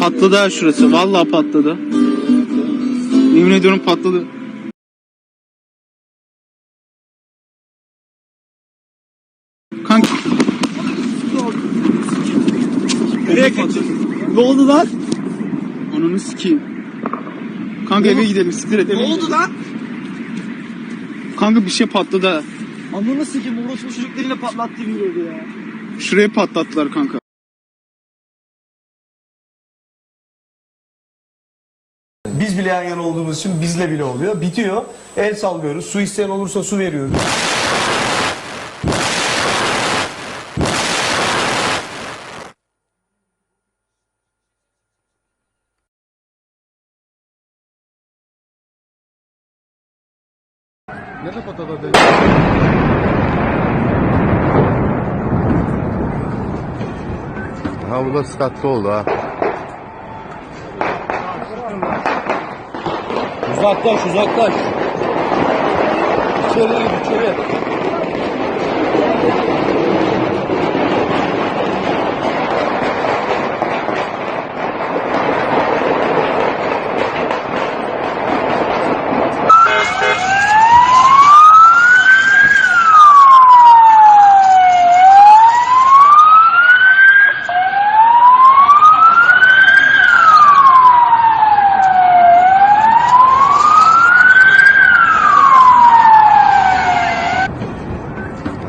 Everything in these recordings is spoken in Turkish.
Patladı ha şurası. Vallahi patladı. Yemin ediyorum patladı. Kanka. Nereye? Ne oldu lan? Ananı sikeyim. Kanka eve gidelim. Siktir et. eve Ne oldu gidelim. lan? Kanka bir şey patladı ha. Ananı sikim orospu çocuklarıyla patlattı biliyordu ya. Şuraya patlattılar kanka. Biz bile yan yana olduğumuz için bizle bile oluyor. Bitiyor. El sallıyoruz. Su isteyen olursa su veriyoruz. Nerede patladı? Ha bu da skatlı oldu ha. Uzaklaş uzaklaş. İçeri gir içeri.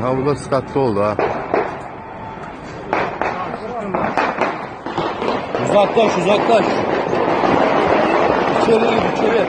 Ha bu da skatlı oldu ha. Uzaklaş uzaklaş. İçeri gir içeri.